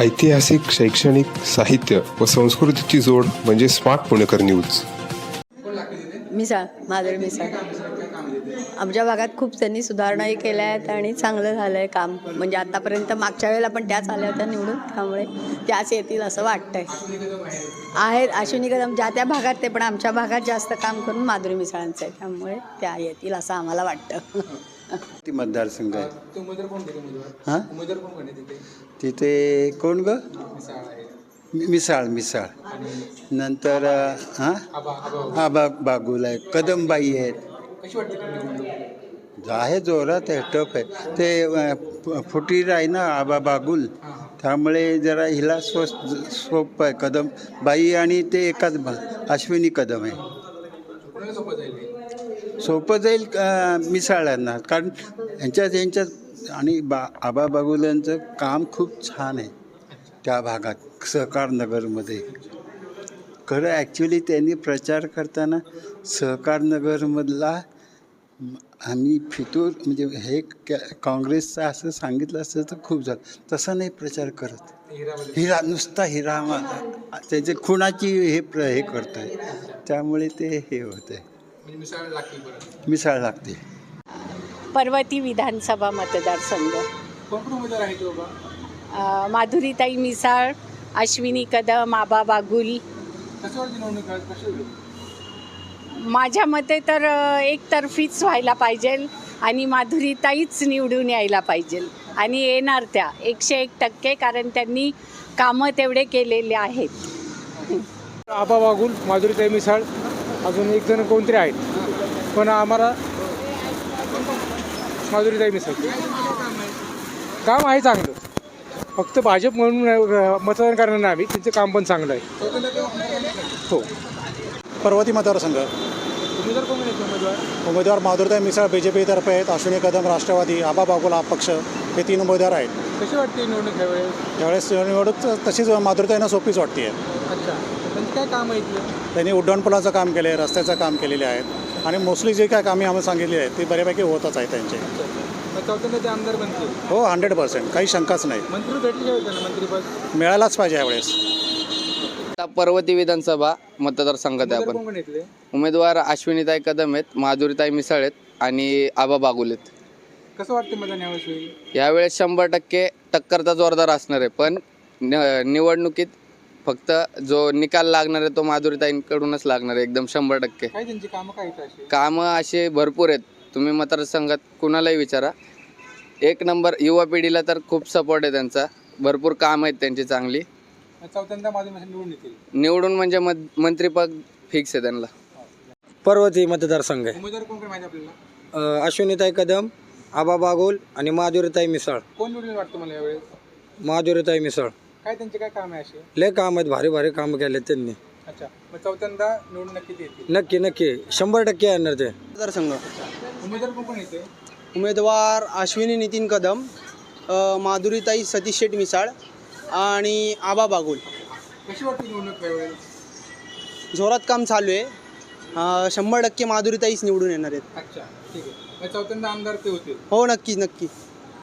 ऐतिहासिक शैक्षणिक साहित्य व संस्कृतीची जोड म्हणजे स्मार्ट पुणेकर न्यूज. मिसाळ मादळ मिसाळ आमच्या भागात खूप त्यांनी सुधारणाही केल्या आहेत आणि चांगलं झालं आहे काम. म्हणजे आतापर्यंत मागच्या वेळेला पण त्याच आल्या होत्या निवडून त्यामुळे त्याच येतील असं वाटतंय. आहेत अश्विनी कदम ज्या त्या भागात ते पण आमच्या भागात जास्त काम करून माधुरी मिसाळांचं आहे. त्यामुळे त्या येतील असं आम्हाला वाटतं. ती मतदारसंघ आहे. हां? तिथे? कोण ग? मिसाळ मिसाळ नंतर हां? आबा आबा आबा बागुल आहे. कदमबाई आहेत. आहे जोरात आहे टफ आहे. ते फुटीर आहे ना आबा बागुल. त्यामुळे जरा हिला स्व सोपं आहे. कदम बाई आणि ते एकाच अश्विनी कदम आहे. सोपं जाईल मिसाळ्यांना? कारण यांच्यात यांच्यात आणि बा आबा बागुल्यांचं काम खूप छान आहे त्या भागात सहकार नगरमध्ये. खरं ॲक्च्युली त्यांनी प्रचार करताना सहकारनगरमधला आम्ही फितूर म्हणजे हे कॅ काँग्रेसचं असं सांगितलं असतं तर खूप झालं. तसं नाही प्रचार करत. हिरा नुसता हिरा त्याचे खुणाची हे प्र हे करत आहे त्यामुळे ते हे होतं आहे मिसाळ परत. मिसाळ लागते पर्वती विधानसभा मतदारसंघ. कोण कोण उमेदवार आहेत ते बाबा अ, माधुरीताई मिसाळ अश्विनी कदम आबा बागुल. माझ्या मते तर अ, एकतर्फीच व्हायला पाहिजे आणि माधुरीताईच निवडून यायला पाहिजे. आणि येणार त्या एकशे एक टक्के कारण त्यांनी कामं तेवढे केलेले आहेत. आबा वागुल माधुरीताई मिसाळ. अजून एक जण कोणतरी आहेत. पण आम्हाला माधुरीताई मिसाळ. काम आहे चांगलं. फक्त भाजप म्हणून मतदान करणार नाही आम्ही. त्यांचं काम पण चांगलं आहे. हो. पर्वती मतदारसंघ. उमेदवार? माधुरताई मिसाळ बी जे पीतर्फे आहेत. अश्विनी कदम राष्ट्रवादी आबा बागुल पक्ष हे तीन उमेदवार आहेत. कशी वाटते निवडणूक ह्यावेळेस त्यावेळेस निवडणूक तशीच माधुरताईंना सोपीच वाटते अच्छा. काय काम आहे इथलं? त्यांनी उड्डाणपुलाचं काम केलं आहे रस्त्याचं काम केलेले आहेत. आणि मोस्टली जे काय कामे आम्हाला सांगितली आहेत ती बऱ्यापैकी होतच आहे त्यांचे. मग चौथ्यांदा ते आमदार बनतील. हो हंड्रेड पर्सेंट काही शंकाच नाही. मंत्री भेटली का त्यांना मंत्रीपद? मिळायलाच पाहिजे यावेळेस. आता पर्वती विधानसभा मतदारसंघात आहे आपण. कोण कोण येतले उमेदवार अश्विनीताई कदम आहेत माधुरीताई मिसाळ आहेत आणि आबा बागुल आहेत. कसं वाटतं मतदान यावेळेस होईल? यावेळेस शंभर टक्के टक्करचा जोरदार असणार आहे पण न- निवडणुकीत फक्त जो निकाल लागणार आहे तो माधुरीताईंकडूनच लागणार आहे एकदम शंभर टक्के. काय त्यांची कामं काय आहेत अशी? कामं असे भरपूर आहेत. तुम्ही मतदारसंघात कुणालाही विचारा. एक नंबर युवा पिढीला तर खूप सपोर्ट आहे त्यांचा. भरपूर काम आहेत त्यांची चांगली. चौथ्यांदा माझे निवडून येतील. निवडून म्हणजे मं- मंत्रीपद फिक्स आहे त्यांना. पर्वती मतदारसंघ आहे. उमेदवार कोण कोण माहिती आपल्याला? अ, अश्विनीताई कदम आबा बागोल आणि माधुरीताई मिसळ. कोण निवडून वाटतं मला यावेळेस? माधुरीताई मिसळ. काय त्यांचे काय काम आहे असे? लय काम आहेत भारी भारी काम केले त्यांनी. अच्छा. मग चौथ्यांदा निवडून नक्की नक्की नक्की. शंभर टक्के येणार ते. मतदारसंघ. उमेदवार कोण कोण येते? उमेदवार अश्विनी नितीन कदम अ, माधुरीताई सतीश शेठ मिसाळ आणि आबा बागुल. कशी वाटते निवडणूक यावेळेस जोरात काम चालू आहे. अ, शंभर टक्के माधुरीताईच निवडून येणार आहेत. अच्छा. ठीक आहे. मग चौथ्यांदा आमदार ते होतील. हो नक्की नक्की.